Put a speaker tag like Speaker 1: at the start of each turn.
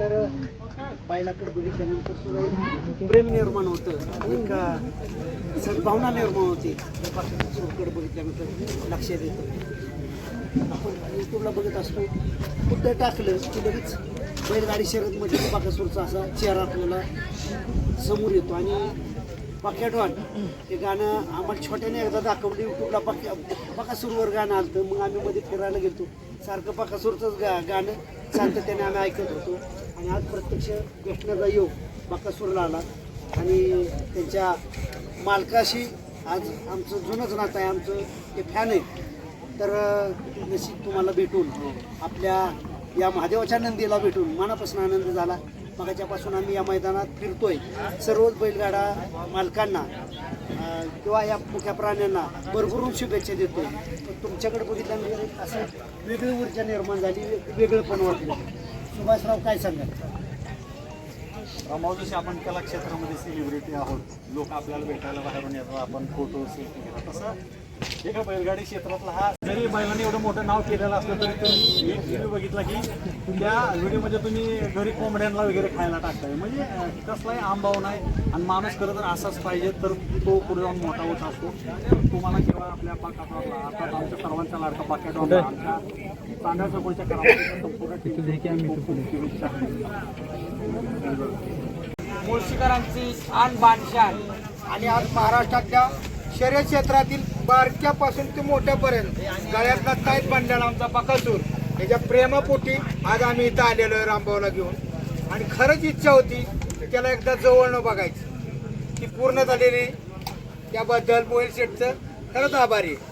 Speaker 1: तर बैलाकडे बघितल्यानंतर सुद्धा प्रेम निर्माण होतं. एक सद्भावना निर्माण होते. सुरकडे बघितल्यानंतर लक्षात येतं आपण यूट्यूबला बघत असतो. कुठं टाकलं की लगेच बैलगाडी शर्यतमध्ये बाकासूरचा असा चेहरा आपल्याला समोर येतो. आणि बकेटवान हे गाणं आम्हाला छोट्याने एकदा दाखवलं. यूट्यूबला पाक्या पाकासूरवर गाणं आलं मग आम्ही मध्ये फिरायला गेलो सारखं पाकासूरचंच गा गाणं सातत्याने आम्ही ऐकत होतो. आणि आज प्रत्यक्ष भेटण्याचा योग बकासूरला आला. आणि त्यांच्या मालकाशी आज आमचं जुनंच नातं आहे आमचं ते फॅन आहे. तर नशीब तुम्हाला भेटून आपल्या या महादेवाच्या नंदीला भेटून मनापासून आनंद झाला. मगाच्यापासून आम्ही या मैदानात फिरतोय. सर्वच बैलगाडा मालकांना किंवा या मुख्या प्राण्यांना भरभरून शुभेच्छा देतोय. तुमच्याकडे बघितल्यानंतर असं वेगळी ऊर्जा निर्माण झाली वेगळं पण वाटलं. सुभाषराव काय सांगाल?
Speaker 2: रामाव आपण कला क्षेत्रामध्ये सेलिब्रिटी आहोत लोक आपल्याला भेटायला बाहेरून येतात आपण फोटो सेल्फी घेतात तसं एका बैलगाडी क्षेत्रातला हा जरी बैलाने एवढं मोठं नाव केलेलं असलं तरी तुम्ही एक व्हिडिओ बघितला की त्या व्हिडिओमध्ये तुम्ही घरी कोंबड्यांना वगैरे खायला टाकताय. म्हणजे कसलाही आंबाव नाही आणि माणूस खरं तर असाच पाहिजे तर तो पुढे जाऊन मोठा होत असतो. तुम्हाला किंवा आपल्या पाकाला आता आमच्या सर्वांच्या लाडका पाकेट आमच्या चांगल्या चौकोच्या करावं संपूर्ण टीम शुभेच्छा
Speaker 3: मुळशीकरांची आन बादशाह
Speaker 4: आणि आज महाराष्ट्रातल्या शर्यत क्षेत्रातील बारक्यापासून ते मोठ्यापर्यंत. गळ्यातला ताईत बांधलेला आमचा बकासूर. याच्या प्रेमापोटी आज आम्ही इथं आलेलो आहे रामभाऊला घेऊन. आणि खरंच इच्छा होती त्याला एकदा जवळनं बघायची. ती पूर्ण झालेली त्याबद्दल मोहिल शेटचं खरंच आभारी आहे.